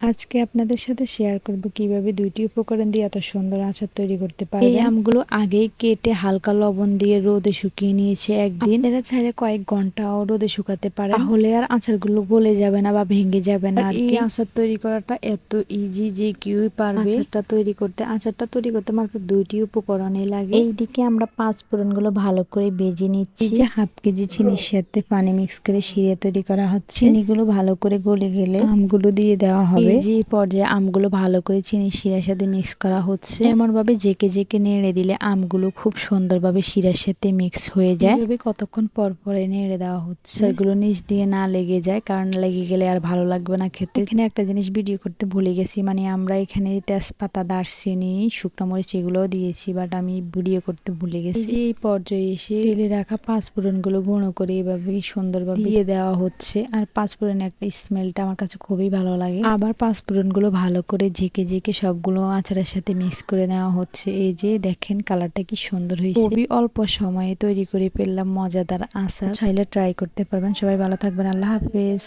আজকে আপনাদের সাথে শেয়ার করব কীভাবে দুইটি উপকরণ দিয়ে এত সুন্দর আচার তৈরি করতে পারবেন। এই আমগুলো আগেই কেটে হালকা লবণ দিয়ে রোদে শুকিয়ে নিয়েছে একদিন। এরা চাইলে কয়েক ঘন্টাও রোদে শুকাতে পারে তাহলে আর আচারগুলো গলে যাবে না বা ভেঙে যাবে না এই আচার তৈরি করাটা এত ইজি যে কেউ পারবে। আচারটা তৈরি করতে আচারটা তৈরি করতে মাত্র দুইটি উপকরণই লাগে। এইদিকে আমরা পাঁচ ফোড়নগুলো ভালো করে বেজে নিচ্ছি। যে হাফ কেজি চিনির সাথে পানি মিক্স করে শিরে তৈরি করা হচ্ছে। চিনিগুলো ভালো করে গলে গেলে আমগুলো দিয়ে দেওয়া হবে। এই যে পর্যায়ে আমগুলো ভালো করে চিনি শিরার সাথে মিক্স করা হচ্ছে। এমন ভাবে জেকে জেকে নেড়ে দিলে আমগুলো খুব সুন্দরভাবে শিরার সাথে মিক্স হয়ে যায়। এভাবে কতক্ষণ পর পরে নেড়ে দেওয়া হচ্ছে? সেগুলো নিচ দিয়ে না লেগে যায় কারণ লেগে গেলে আর ভালো লাগবে না খেতে। এখানে একটা জিনিস ভিডিও করতে ভুলে গেছি মানে আমরা এখানে তেজপাতা দারচিনি শুকনো মরিচ এগুলোও দিয়েছি বাট আমি ভিডিও করতে ভুলে গেছি। এই যে এই পর্যায়ে এসে তেলে রাখা পাঁচফোড়নগুলো গুঁড়ো করে এভাবে সুন্দরভাবে দিয়ে দেওয়া হচ্ছে। আর পাঁচফোড়নের একটা স্মেলটা আমার কাছে খুবই ভালো লাগে। আবার পাঁচফোড়নগুলো ভালো করে ঝেঁকে ঝেঁকে সবগুলো আচারের সাথে মিক্স করে নেওয়া হচ্ছে। এই যে দেখেন কালারটা কি সুন্দর হয়েছে। খুবই অল্প সময়ে তৈরি করে ফেললাম মজাদার আচার। চাইলে ট্রাই করতে পারবেন। সবাই ভালো থাকবেন। আল্লাহ হাফেজ।